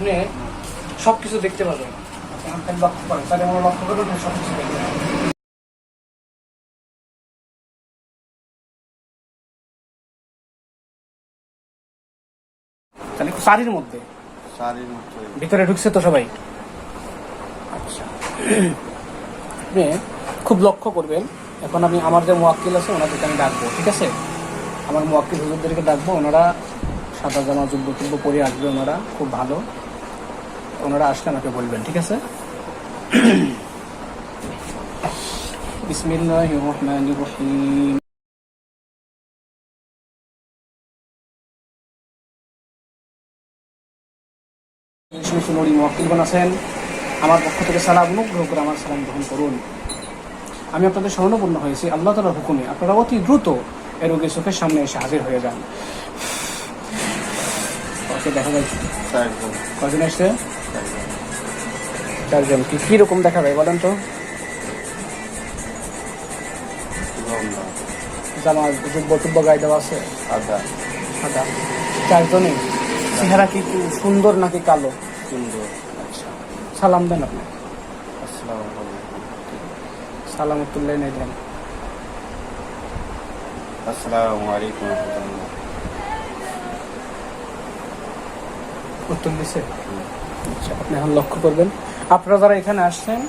আপনি সব কিছু দেখতে পাবেন আপনি লক্ষ্য করেন তাহলে আমরা লক্ষ্য করবেন সব কিছু দেখতে পাবেন তাহলে শাড়ির মধ্যে। ভিতরে ঢুকছে তো সবাই? আচ্ছা। আপনি খুব লক্ষ্য করবেন এখন আমি আমার যে মোয়াক্কিল আছে ওনাদেরকে আমি ডাকবো ঠিক আছে? আমার মোয়াক্কিল হুজুরদেরকে ডাকবো ওনারা সাদা জামা যুব্ব টুব্ব পরে আসবে ওনারা খুব ভালো। ওনারা আসলে আমাকে বলবেন, ঠিক আছে? আছেন। আমার পক্ষ থেকে সালাম, অনুগ্রহ করে আমার সালাম গ্রহণ করুন। আমি আপনাদের স্মরণপূর্ণ হয়েছি, আল্লাহ তালার হুকুমে আপনারা অতি দ্রুত এ রোগীর চোখের সামনে এসে হাজির হয়ে যান। দেখা যায় কজন এসছে? চারজন চারজন কি কীরকম দেখা যায় বলেন তো? লম্বা জামা যুব্য টুব্য গায়ে দেওয়া আছে। সাদা সাদা। চারজনে চেহারা কি সুন্দর নাকি কালো? সুন্দর। আচ্ছা। সালাম দেন আপনি। আসসালামু আলাইকুম। সালামতুল্লাহ নেই দেন। আসসালামু আলাইকুম উত্তর দিছে? আচ্ছা আপনি এখন লক্ষ্য করবেন। আপনারা যারা এখানে আসছেন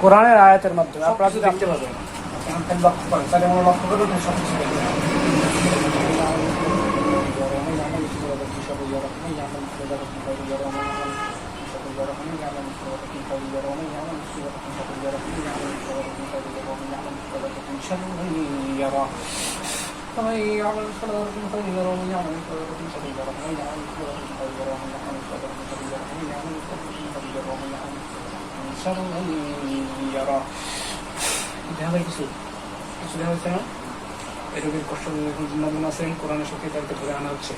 কোরআনের আয়াতের মাধ্যমে আপনারা যদি দেখতে পাবেন লক্ষ্য করেন তাহলে। فمن يعمل مثقال ذرة خيرا يره ومن يعمل مثقال ذرة شرا يره ومن يعمل مثقال ذرة خيرا يره ومن يعمل مثقال ذرة شرا يره ومن يعمل مثقال ذرة خيرا يره ومن يعمل مثقال ذرة شرا يره দেখা যায় কিছু কিছু দেখা যাচ্ছে না এই রোগীর কষ্ট যখন জিন্নাতগুলো আছেন কোরআনের শক্তি তাদেরকে ধরে আনা হচ্ছে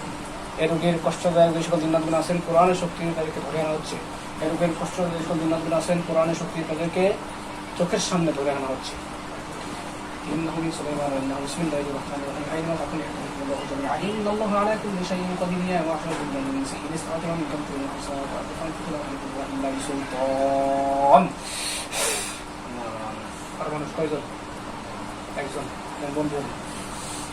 এই রোগীর কষ্টদায়ক যে সকল জিন্নাতগুলো আছেন কোরআনের শক্তি তাদেরকে ধরে আনা হচ্ছে এই রোগীর কষ্ট যে সকল জিন্নাতগুলো আছেন কোরআনের শক্তি তাদেরকে চোখের সামনে ধরে আনা হচ্ছে إنه سليمان وإنه بسم الله الرحمن الرحيم أيما تكن يحفظكم الله جميعا إن الله على كل شيء قدير يا معشر الجن والإنس إن استطعتم أن تنفذوا الأحصاء فأتقن تخلق من الله إلا بسلطان أرمان شكايزر أكسن من بندون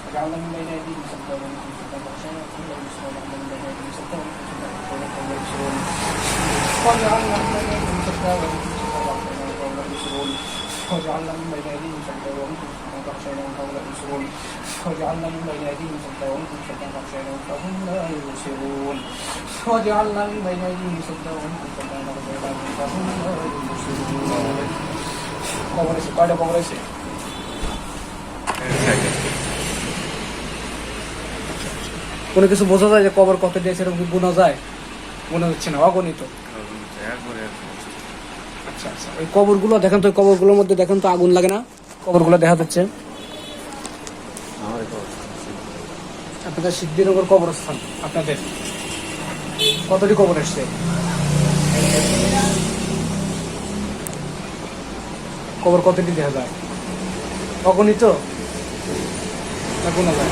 وجعلنا من بين أيديهم سبتا ومن خلفهم وخشينا كل المسلمين وجعلنا من بين أيديهم سبتا ومن خلفهم وخشينا ويبصرون وجعلنا من بين أيديهم سبتا ومن خلفهم وخشينا ويبصرون كل يبصرون وجعلنا من بين أيديهم سدا ومن خلفهم فأغشيناهم كل يبصرون وجعلنا من بين أيديهم سدا ومن خلفهم سدا فأغشيناهم فهم لا يبصرون وجعلنا من بين أيديهم سدا ومن خلفهم سدا فأغشيناهم فهم لا يبصرون কবর আছে কয়টা কবর আছে কোনো কিছু বোঝা যায় যে কবর কত দিয়েছে এরকম কি বোঝা যায় মনে হচ্ছে না অগণিত আচ্ছা আচ্ছা ওই কবরগুলো, দেখেন তো ওই কবরগুলোর মধ্যে, দেখেন তো আগুন লাগে না? কবরগুলো দেখা যাচ্ছে আপনাদের সিদ্ধিনগর কবরস্থান, আপনাদের। কতটি কবর এসছে? কবর কতটি দেখা যায়? অগণিত? না গোনা যায়?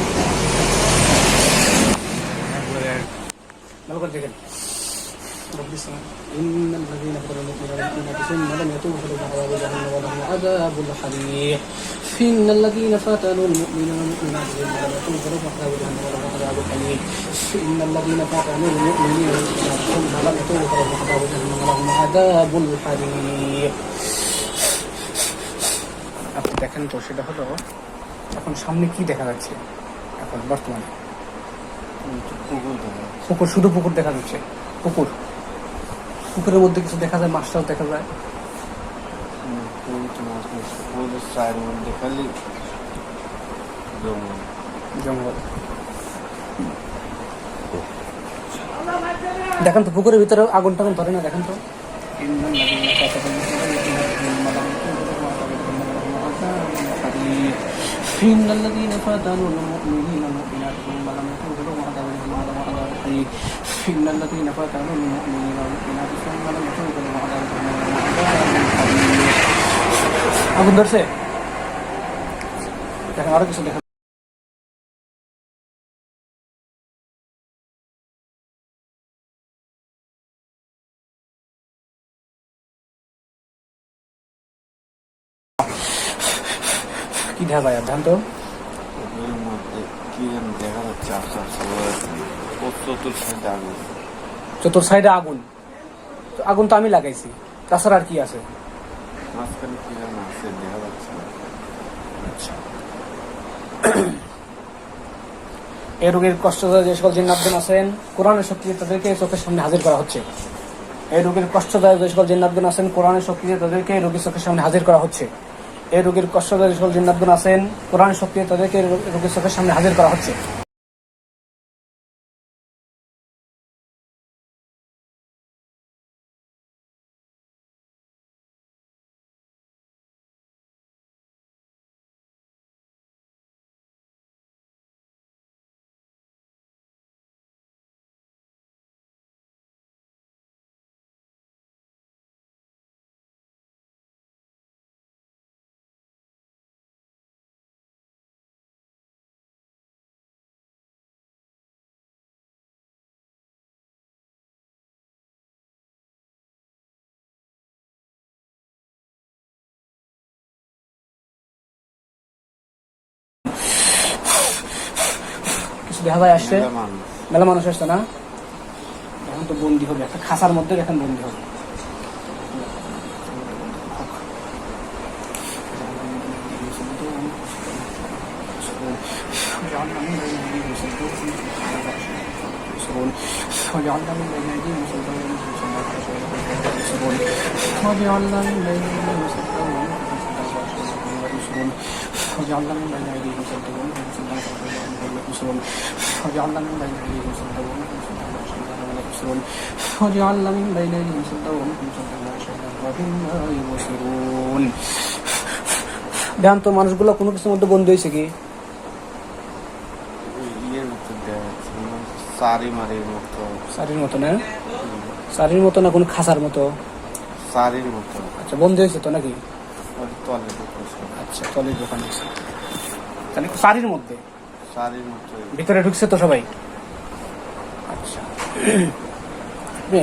إن الذين كفروا المؤمنين والمؤمنات ثم لم يتوبوا فلهم عذاب جهنم ولهم عذاب الحريق إن الذين فتنوا المؤمنين والمؤمنات ثم لم يتوبوا فلهم عذاب جهنم ولهم عذاب الحريق إن الذين فتنوا المؤمنين والمؤمنات ثم لم يتوبوا فلهم عذاب جهنم ولهم عذاب الحريق আপনি দেখেন তো সেটা হলো এখন সামনে কি দেখা যাচ্ছে এখন বর্তমানে কুকুর ধরে পুকুর শুধু পুকুর দেখা যাচ্ছে পুকুর পুকুরের মধ্যে কিছু দেখা যায় মাছটাও দেখা যায় কুকুরের চায়ের মধ্যে খালি জঙ্গল জঙ্গল দেখেন তো পুকুরের ভিতরে আগুন টাগুন ধরে না দেখেন তো إن الذين فتنوا المؤمنين والمؤمنات ثم لم يتوبوا لهم इल्लल्लज़ीन फ़तरु मिनल मुमिनीन वल मुमिनात सुम्मा लम तुक़िनु वअला अब उधर से দেখেন আরো কিছু দেখেন কি দেখা দেখা যাচ্ছে আস্তে আস্তে চতুর সাইডে আগুন। আগুন তো আমি লাগাইছি। তাছাড়া আর কি আছে। আচ্ছা। এই রোগীর কষ্ট যে সকল জিন্নাতগণ আছেন কোরআনের শক্তিতে তাদেরকে চোখের সামনে হাজির করা হচ্ছে। এই রোগীর কষ্টদায়ক যে সকল জিন্নাতগণ আছেন কোরআনের শক্তিতে তাদেরকে রোগীর চোখের সামনে হাজির করা হচ্ছে। এই রোগীর কষ্টদায়ক যে সকল জিন্নাতগণ আছেন কোরআনের শক্তিতে তাদেরকে রোগীর চোখের সামনে হাজির করা হচ্ছে। কিছু দেখা যায় আসছে মেলা মানুষ মেলা মানুষ আসছে না এখন তো বন্দি হবে একটা খাসার মধ্যে এখন বন্দি হবে وجعلنا من بين ايديهم سلطا وجعلنا من بين ايديهم سلطا وجعلنا من بين ايديهم سلطا وجعلنا من بين ايديهم سلطا وجعلنا من بين ايديهم سلطا وهم لا يبصرون ধ্যান তো মানুষগুলো কোনো কিছুর মধ্যে বন্ধ হয়েছে কি ওই ইয়ের মতো দেখা যাচ্ছে মনে হচ্ছে চারি মারির মতো সারির মতো না সারির মতো না কোনো খাসার মতো চারির মতো আচ্ছা বন্ধ হয়েছে তো নাকি ওর তলে ঢুকেছে আচ্ছা তলের দোকান আছে তাহলে সারির মধ্যে চারির মতো ভিতরে ঢুকছে তো সবাই। আচ্ছা। আপনি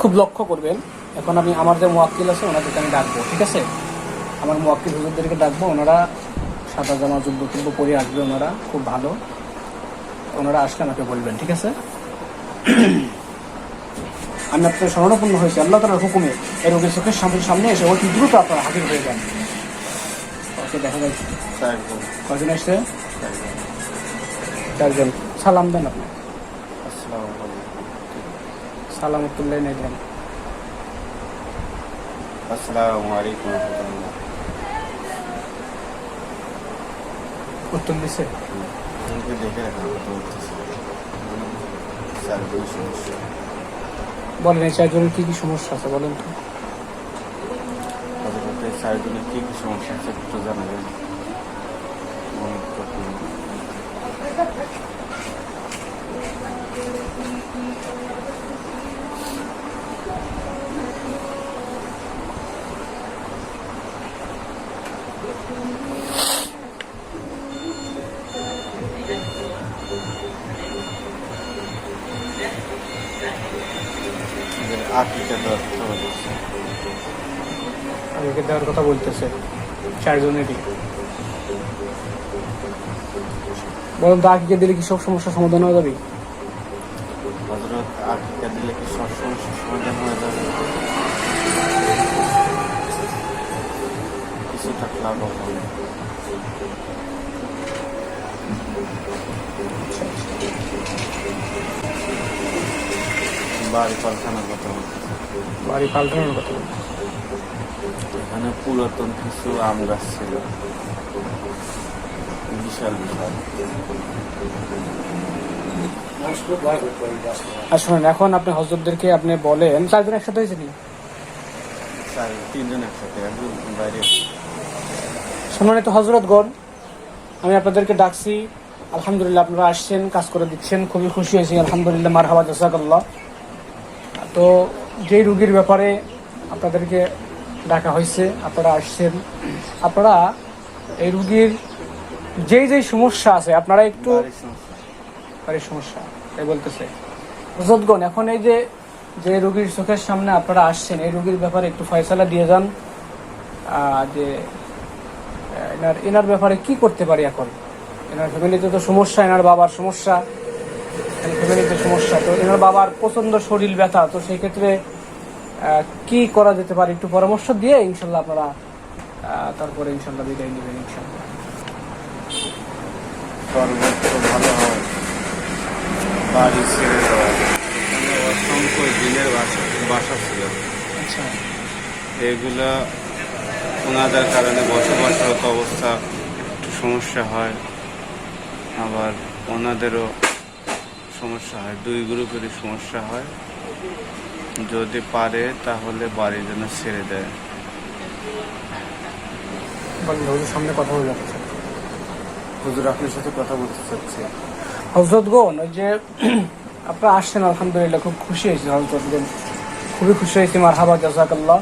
খুব লক্ষ্য করবেন এখন আমি আমার যে মোয়াক্কিল আছে ওনাদেরকে আমি ডাকবো ঠিক আছে? আমার মোয়াক্কিল হুজুরদেরকে ডাকবো ওনারা সাদা জামা যুব্ব টুব্ব পরে আসবে ওনারা খুব ভালো। ওনারা আসলে আমাকে বলবেন ঠিক আছে? আমি আপনার স্মরণাপন্ন হয়েছি আল্লাহ তালার হুকুমে এই রোগের চোখের সামনে সামনে এসে অতি দ্রুত আপনারা হাজির হয়ে যান। ওকে দেখা যাচ্ছে। কজন এসছে? চারজন। সালাম দেন আপনি। সালামতুল্লাহ নেই দেন। আসসালামু আলাইকুম উত্তর দিছে। দেখে রাখা বলেন এই চারজনের কি কি সমস্যা আছে বলেন তো। চারজনের কি কি সমস্যা আছে একটু জানাবেন। মনে আমাকে দেওয়ার কথা বলতেছে। চারজনেরই। বলেন তো আগে দিলে কি সব সমস্যার সমাধান হয়ে যাবে? হজরত আকিকা দিলে কি সব সমস্যার সমাধান হয়ে যাবে? কিছুটা লাভ হবে বাড়ি পালখানার কথা বাড়ি পাল্টানোর কথা এখানে পুরাতন কিছু আম গাছ ছিল। বিশাল বিশাল। আর শোনেন এখন আপনি হজরতদেরকে আপনি বলেন চারজন একসাথে হয়েছে কি? তিনজন একসাথে একজন বাইরে সম্মানিত হজরতগণ আমি আপনাদেরকে ডাকছি। আলহামদুলিল্লাহ আপনারা আসছেন কাজ করে দিচ্ছেন খুবই খুশি হয়েছি আলহামদুলিল্লাহ মার হাবা জাসাকাল্লাহ তো যেই রুগীর ব্যাপারে আপনাদেরকে ডাকা হয়েছে আপনারা আসছেন। আপনারা এই রুগীর যেই যেই সমস্যা আছে আপনারা একটু বাড়ির সমস্যা, তাই বলতেছে। হজরতগণ এখন এই যে যে রোগীর চোখের সামনে আপনারা আসছেন, এই রোগীর ব্যাপারে একটু ফয়সালা দিয়ে যান। যে, এনার এনার ব্যাপারে কি করতে পারি এখন? এনার ফ্যামিলিতে তো সমস্যা, এনার বাবার সমস্যা ফ্যামিলিতে সমস্যা। তো এনার বাবার প্রচণ্ড শরীর ব্যথা, তো সেই ক্ষেত্রে কি করা যেতে পারে? একটু পরামর্শ দিয়ে ইনশাল্লাহ আপনারা তারপরে ইনশাল্লাহ বিদায় নেবেন, ইনশাল্লাহ। বাড়ি ছেড়ে দেওয়া। এখানে অসংখ্য দিনের বাসা বাসা ছিল। আচ্ছা। এগুলা ওনাদের কারণে বসবাসরত অবস্থা একটু সমস্যা হয়। আবার ওনাদেরও সমস্যা হয়। দুই গ্রুপেরই সমস্যা হয়। যদি পারে তাহলে বাড়ি যেন ছেড়ে দেয়। সামনে কথা বলে যাচ্ছে হুজুর আপনার সাথে কথা বলতে চাচ্ছি। হজরত গোন ওই যে আপনারা আসছেন, আলহামদুলিল্লাহ, খুব খুশি হয়েছি হজরত গোন খুবই খুশি হয়েছি মার হাবা জাজাকাল্লাহ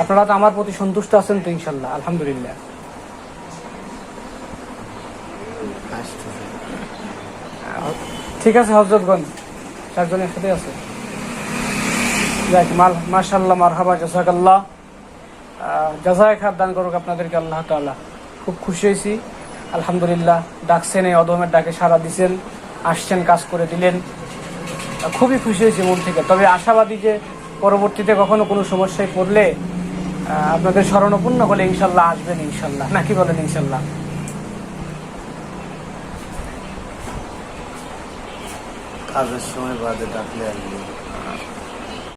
আপনারা তো আমার প্রতি সন্তুষ্ট আছেন তো, ইনশাল্লাহ, আলহামদুলিল্লাহ। ঠিক আছে হজরত গন চারজনের সাথে আছে। যাক, মাল মাশাল্লাহ মার হাবা জাজাকাল্লাহ জাজায় খাত দান করুক আপনাদেরকে, আল্লাহ তাআলা। খুব খুশি হয়েছি। আলহামদুলিল্লাহ, ডাকছেন, এই অদমের ডাকে সারা দিছেন, আসছেন, কাজ করে দিলেন। খুবই খুশি হয়েছি মন থেকে। তবে আশাবাদী যে পরবর্তীতে কখনো কোনো সমস্যায় পড়লে আপনাদের স্মরণপূর্ণ হলে ইনশাল্লাহ আসবেন, ইনশাল্লাহ। নাকি বলেন, ইনশাল্লাহ? কাজের সময় বাদে ডাকলে আসবে